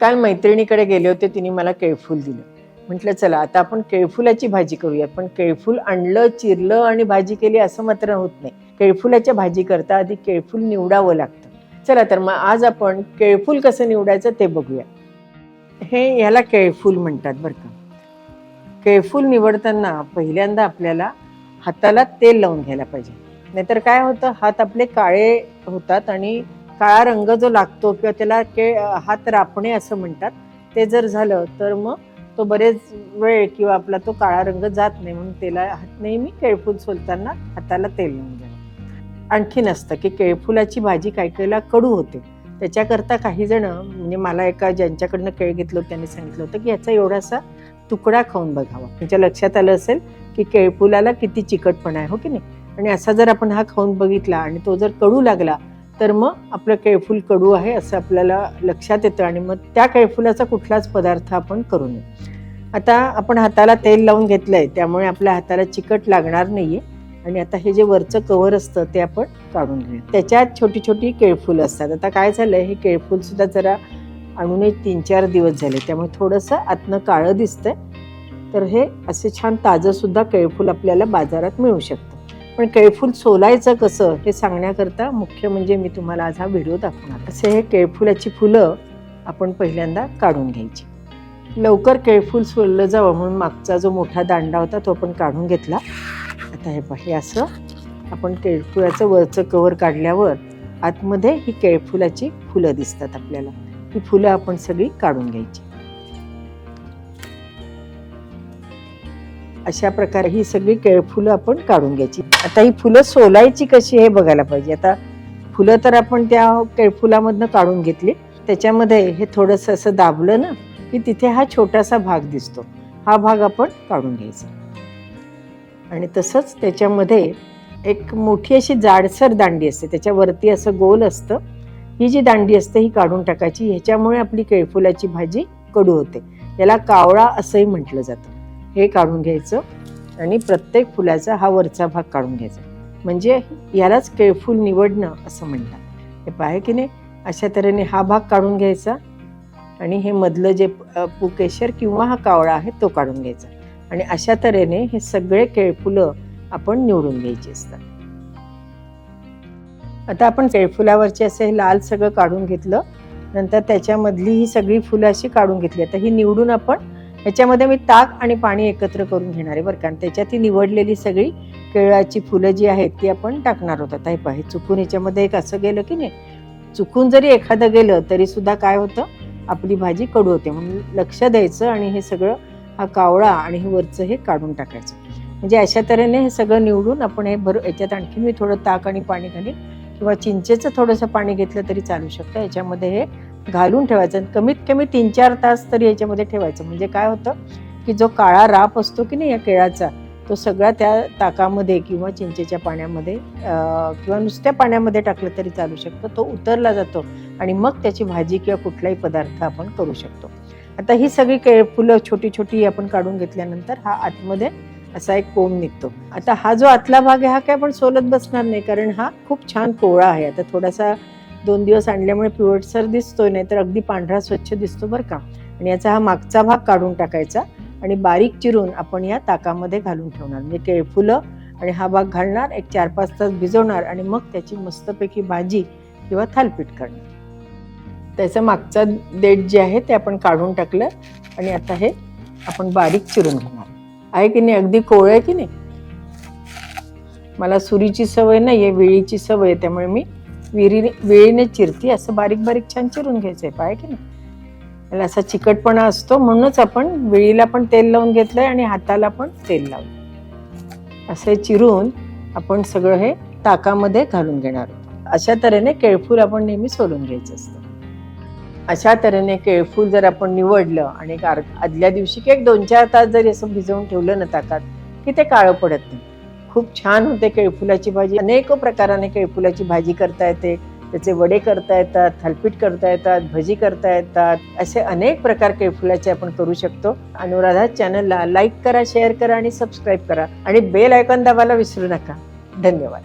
काल मैत्रिणीकडे गेले होते तिने मला केळफूल दिलं. म्हटलं चला आता आपण केळफुलाची भाजी करूया पण केळफूल आणलं चिरलं आणि भाजी केली असं मात्र होत नाही. केळफुलाच्या भाजी करता आधी केळफूल निवडावं लागतं. चला तर मग आज आपण केळफूल कसं निवडायचं ते बघूया. हे ह्याला केळफूल म्हणतात बरं का. केळफूल निवडताना पहिल्यांदा आपल्याला हाताला तेल लावून घ्यायला पाहिजे. नाहीतर काय होतं? हात आपले काळे होतात आणि काळा रंग जो लागतो किंवा त्याला के हात रापणे असं म्हणतात ते जर झालं तर मग तो बरेच वेळ किंवा आपला तो काळा रंग जात नाही. म्हणून त्याला हात नेहमी केळफूल सोलताना हाताला तेल लावून जाणं आणखीन असतं की केळफुलाची भाजी काही काहीला कडू होते. त्याच्याकरता काही जण म्हणजे मला एका ज्यांच्याकडनं केळ घेतलं होतं त्यांनी सांगितलं होतं की याचा एवढासा तुकडा खाऊन बघावा. तुमच्या लक्षात आलं असेल की केळफुलाला किती चिकटपणा आहे हो की नाही? आणि असा जर आपण हा खाऊन बघितला आणि तो जर कडू लागला तर मग आपलं केळफूल कडू आहे असं आपल्याला लक्षात येतं आणि मग त्या केळफुलाचा कुठलाच पदार्थ आपण करू नये. आता आपण हाताला तेल लावून घेतलं आहे त्यामुळे आपल्या हाताला चिकट लागणार नाही आहे आणि आता हे जे वरचं कवर असतं ते आपण काढून घेऊ त्याच्यात छोटी छोटी केळफूल असतात. आता काय झालं हे केळफूल सुद्धा जरा आणून एक तीन चार दिवस झाले. त्यामुळे थोडंसं आतनं काळं दिसतंय. तर हे असे छान ताजं सुद्धा केळफूल आपल्याला बाजारात मिळू शकतं. पण केळफूल सोलायचं कसं हे सांगण्याकरता मुख्य म्हणजे मी तुम्हाला आज हा व्हिडिओ दाखवणार. असे हे केळफुलाची फुलं आपण पहिल्यांदा काढून घ्यायची. लवकर केळफूल सोललं जावं म्हणून मागचा जो मोठा दांडा होता तो आपण काढून घेतला. आता हे पहा हे असं आपण केळफुलाचं वरचं कवर काढल्यावर आतमध्ये ही केळफुलाची फुलं दिसतात आपल्याला. ही फुलं आपण सगळी काढून घ्यायची. अशा प्रकारे ही सगळी केळफुलं आपण काढून घ्यायची. आता ही फुलं सोलायची कशी हे बघायला पाहिजे. आता फुलं तर आपण त्या केळफुलामधनं काढून घेतली. त्याच्यामध्ये हे थोडंसं असं दाबलं ना की तिथे हा छोटासा भाग दिसतो. हा भाग आपण काढून घ्यायचा. आणि तसंच त्याच्यामध्ये एक मोठी अशी जाडसर दांडी असते. त्याच्यावरती असं गोल असतं. ही जी दांडी असते ही काढून टाकायची. ह्याच्यामुळे आपली केळफुलाची भाजी कडू होते. याला कावळा असंही म्हटलं जातं. हे काढून घ्यायचं आणि प्रत्येक फुलाचा हा वरचा भाग काढून घ्यायचा. म्हणजे यालाच केळफूल निवडणं असं म्हणतात. हे पाहे की नाही अशा तऱ्हेने हा भाग काढून घ्यायचा आणि हे मधलं जे पुकेशर किंवा हा कावळा आहे तो काढून घ्यायचा. आणि अशा तऱ्हेने हे सगळे केळफुलं आपण निवडून घ्यायची असतात. आता आपण केळफुलावरचे असे हे लाल सगळं काढून घेतलं. नंतर त्याच्यामधली ही सगळी फुलं अशी काढून घेतली. आता ही निवडून आपण याच्यामध्ये मी ताक आणि पाणी एकत्र करून घेणार आहे बरं का. आणि त्याच्यात ती निवडलेली सगळी केळाची फुलं जी आहेत ती आपण टाकणार होतो आता हे पाहि चुकून याच्यामध्ये एक असं गेलं की नाही चुकून जरी एखादं गेलं तरी सुद्धा काय होतं आपली भाजी कडू होते. म्हणून लक्ष द्यायचं आणि हे सगळं हा कावळा आणि हे वरचं हे काढून टाकायचं. म्हणजे अशा तऱ्हेने हे सगळं निवडून आपण हे भर याच्यात आणखी मी थोडं ताक आणि पाणी घालीन किंवा चिंचेचं थोडंसं पाणी घेतलं तरी चालू शकतं. याच्यामध्ये हे घालून ठेवायचं आणि कमीत कमी तीन चार तास तरी याच्यामध्ये ठेवायचं. म्हणजे काय होतं की जो काळा राप असतो की नाही या केळाचा तो सगळा त्या ताकामध्ये किंवा चिंचेच्या पाण्यामध्ये किंवा नुसत्या पाण्यामध्ये टाकलं तरी चालू शकतं. तो उतरला जातो आणि मग त्याची भाजी किंवा कुठलाही पदार्थ आपण करू शकतो. आता ही सगळी के फुलं छोटी छोटी आपण काढून घेतल्यानंतर हा आतमध्ये असा एक कोंब निघतो. आता हा जो आतला भाग आहे हा काय आपण सोलत बसणार नाही कारण हा खूप छान कोवळा आहे. आता थोडासा दोन दिवस आणल्यामुळे पिवटसर दिसतोय नाही तर अगदी पांढरा स्वच्छ दिसतो बरं का. आणि याचा हा मागचा भाग काढून टाकायचा आणि बारीक चिरून आपण या ताकामध्ये घालून ठेवणार. म्हणजे केळफुलं आणि हा भाग घालणार एक चार पाच तास भिजवणार आणि मग त्याची मस्तपैकी भाजी किंवा थालपीठ करणार. त्याचं मागचा देठ जे आहे ते आपण काढून टाकलं आणि आता हे आपण बारीक चिरून घेणार. आहे की नाही? अगदी कोवळ आहे की नाही? मला सुरीची सवय नाही आहे वेळीची सवय आहे त्यामुळे मी विहिरीने वेळीने चिरती असं बारीक बारीक छान चिरून घ्यायचंय. पाय की नाही? त्याला असा चिकटपणा असतो म्हणूनच आपण वेळीला पण तेल लावून घेतलंय आणि हाताला पण तेल लावलं असे चिरून आपण सगळं हे ताकामध्ये घालून घेणार आहोत. अशा तऱ्हेने केळफूल आपण नेहमी सोलून घ्यायचं असतं. अशा तऱ्हेने केळफूल जर आपण निवडलं आणि आदल्या दिवशी की एक दोन चार तास जरी असं भिजवून ठेवलं ना ताकात की ते काळं पडत नाही. खूप छान होते केळफुलाची भाजी. अनेक प्रकाराने केळफुलाची भाजी करता येते. त्याचे वडे करता येतात थालपीठ करता येतात भजी करता येतात. असे अनेक प्रकार केळफुलाचे आपण करू शकतो. अनुराधा चॅनलला लाईक करा शेअर करा आणि सबस्क्राईब करा. आणि बेल आयकॉन दाबायला विसरू नका. धन्यवाद.